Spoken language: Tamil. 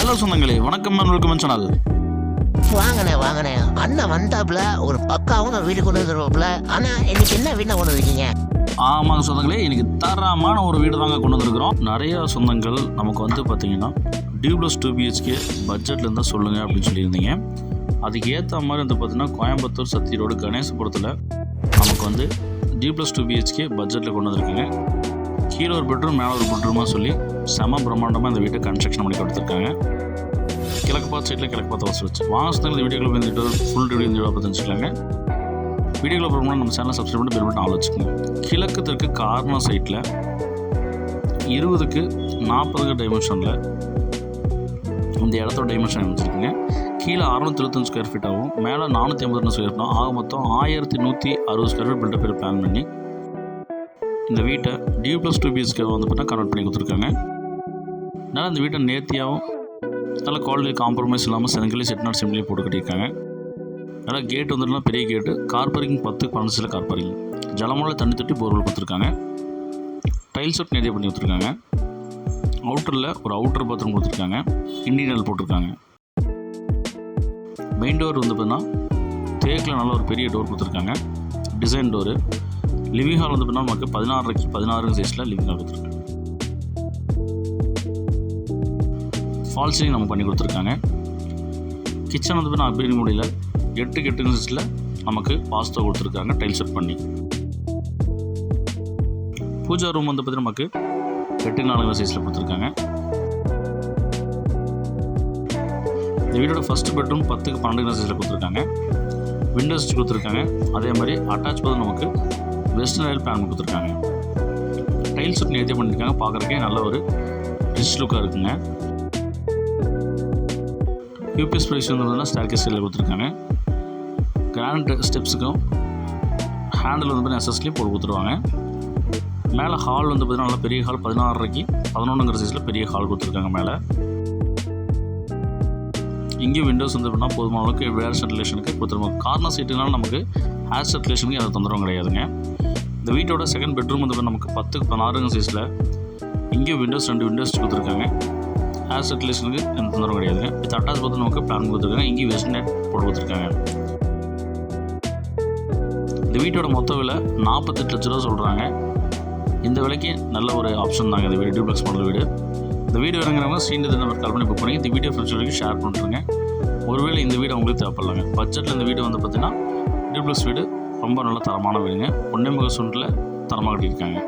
ஹலோ சொந்தங்களே வணக்கம் வெல்கம் சேனல். வாங்கண்ணே வாங்கண்ணே அண்ணன் வந்தாப்புல ஒரு பக்காவும் வீடு கொண்டு வந்துருவாப்புல. ஆனா இன்னைக்கு என்ன வீட்டை கொண்டு வந்திருக்கீங்க? ஆமாங்க சொந்தங்களே இன்னைக்கு தரமான ஒரு வீடு தாங்க கொண்டு வந்திருக்கிறோம். நிறைய சொந்தங்கள் நமக்கு வந்து பார்த்தீங்கன்னா டியூ ப்ளஸ் டூ பிஹெச்கே பட்ஜெட்டில் இருந்தால் சொல்லுங்கள் அப்படின்னு சொல்லியிருந்தீங்க. அதுக்கு ஏற்ற மாதிரி வந்து பார்த்தீங்கன்னா கோயம்புத்தூர் சத்தி ரோடு கணேசபுரத்தில் நமக்கு வந்து டியூ ப்ளஸ் டூ பிஹெச்கே பட்ஜெட்டில் கொண்டு வந்திருக்குங்க. கீழே ஒரு பெட்ரூம் மேலே ஒரு பெட்ரூமாக சொல்லி செம பிரம்மாண்டமாக இந்த வீட்டை கன்ஸ்ட்ரக்ஷன் பண்ணி கொடுத்துருக்காங்க. கிழக்கு பார்த்து சைட்டில் கிழக்கு பார்த்து வாசல் வச்சு. வாசத்தில் இந்த வீடியோக்குள்ள போய் ஃபுல் வீடியோ இந்த வீடியோ பார்த்து தெரிஞ்சுக்கலாங்க. வீடியோக்குள்ள போகிறோம்னா நம்ம சேனலை சப்ஸ்கிரைப் பண்ணி பெல் பட்டன் ஆள் வச்சுக்கோங்க. கிழக்கு தெற்கு கார்னர் சைட்டில் இருபதுக்கு நாற்பதுக்கு டைமென்ஷனில் இந்த இடத்தோட டைமென்ஷன் அமைச்சிருக்குங்க கீழே அறுநூத்தி எழுபத்தஞ்சு ஸ்கொயர் ஆகும். மேலே நானூற்றி ஐம்பது ஸ்கொயர் ஃபீட்டாகவும் ஆக மொத்தம் ஆயிரத்தி நூற்றி அறுபது ஸ்கொயர் ஃபீட் பில்டப் பிளான் பண்ணி இந்த வீட்டை டியூ ப்ளஸ் டூ பிஎஸ்கே வந்து பார்த்தா கன்வெர்ட் பண்ணி கொடுத்துருக்காங்க. அதனால் இந்த வீட்டை நேர்த்தியாகவும் நல்ல குவாலிட்டி காம்ப்ரமைஸ் இல்லாமல் செங்கலி செட்நாட் சிம்லி போட்டு கட்டியிருக்காங்க. நல்லா கேட் வந்துட்டுலாம் பெரிய கேட்டு கார் பார்க்கிங் பத்து பன்னெண்டு சில கார் பார்க்கிங் ஜலமூல தண்ணி தொட்டி போர்வெல் கொடுத்துருக்காங்க. டைல்ஸ் ஒர்க் நிறைய பண்ணி கொடுத்துருக்காங்க. அவுட்டரில் ஒரு அவுட்டர் பாத்ரூம் கொடுத்துருக்காங்க. இன்டீரியல் போட்டிருக்காங்க. மெயின் டோர் வந்து பார்த்தீங்கன்னா தேக்கில் நல்ல ஒரு பெரிய டோர் கொடுத்துருக்காங்க. டிசைன் டோரு லிவிங் ஹால் வந்து பார்த்தீங்கன்னா நமக்கு பதினாறுக்கு பதினாறு சைஸில் லிவிங் ஹால் கொடுத்துருக்காங்க ஃபால் சீலிங் நமக்கு பண்ணி கொடுத்துருக்காங்க. கிச்சன் வந்து பார்த்தீங்கன்னா அப்படி முடியல. எட்டுக்கு எட்டு சைஸில் நமக்கு பாஸ்தா கொடுத்துருக்காங்க டைல் செட் பண்ணி. பூஜா ரூம் வந்து பார்த்தீங்கன்னா நமக்கு எட்டு நாலு சைஸில் கொடுத்துருக்காங்க. இந்த வீடோட ஃபஸ்ட் பெட்ரூம் பத்துக்கு பன்னெண்டு சைஸில் கொடுத்துருக்காங்க. விண்டோஸ் கொடுத்துருக்காங்க. அதே மாதிரி அட்டாச் பார்த்து நமக்கு வெஸ்டர்ன் ரயில் பேன் கொடுத்துருக்காங்க. டைல்ஸ் ஒட்டி நேர்த்தியாக பண்ணியிருக்காங்க. பார்க்குறக்கே நல்ல ஒரு ரிச் லுக்காக இருக்குங்க. யூபிஎஸ் ப்ரைஸ் வந்து பார்த்தீங்கன்னா ஸ்டார்கேஸ் ஸ்டைலில் கொடுத்துருக்காங்க. கிராண்ட் ஸ்டெப்ஸுக்கும் ஹேண்டில் வந்து பார்த்தீங்கன்னா எஸ்எஸ்லேயே போட்டு கொடுத்துருவாங்க. மேலே ஹால் வந்து பார்த்தீங்கன்னா நல்லா பெரிய ஹால் பதினாறரைக்கு பதினொன்றுங்கிற சைஸில் பெரிய ஹால் கொடுத்துருக்காங்க மேலே. இங்கேயும் விண்டோஸ் வந்து எப்படின்னா போதுமான அளவுக்கு வேர் சர்க்குலேஷனுக்கு கொடுத்துருவாங்க. கார்னர் சீட்டுனால நமக்கு ஹேர் சர்க்குலேஷனுக்கு எந்த தொந்தரவும் கிடையாதுங்க. இந்த வீட்டோட செகண்ட் பெட்ரூம் வந்து நமக்கு பத்துக்கு பதினாறுங்க சைஸில் இங்கேயும் விண்டோஸ் ரெண்டு விண்டோஸ் கொடுத்துருக்காங்க. ஏர் சர்க்குலேஷனுக்கு எந்த தொந்தரவும் கிடையாதுங்க இது அட்டாச் பார்த்து நமக்கு பிளான் கொடுத்துருக்காங்க. இங்கேயும் வெஸ்ட் நெட் போட்டு கொடுத்துருக்காங்க. இந்த வீட்டோட மொத்த விலை நாற்பத்தெட்டு லட்ச ரூபா சொல்கிறாங்க இந்த விலைக்கு நல்ல ஒரு ஆப்ஷன் தாங்க இந்த வீடு டியூப்ளக்ஸ் மாடல் வீடு. இந்த வீடு வேணுங்கிறவங்க சீனியர் நம்பர் கால் பண்ணி புக் பண்ணி இந்த வீடியோ ஃப்ரெண்ட்ஸ் வரைக்கும் ஷேர் பண்ணுறேங்க ஒருவேளை இந்த வீடு அவங்களுக்கு தேவைப்படலாங்க. பட்ஜெட்டில் இந்த வீடு வந்து பார்த்தீங்கன்னா டியூப்ளெக்ஸ் வீடு ரொம்ப நல்ல தரமான வீடுங்க ஒன்றே முக சுண்டில் தரமாக கட்டியிருக்காங்க.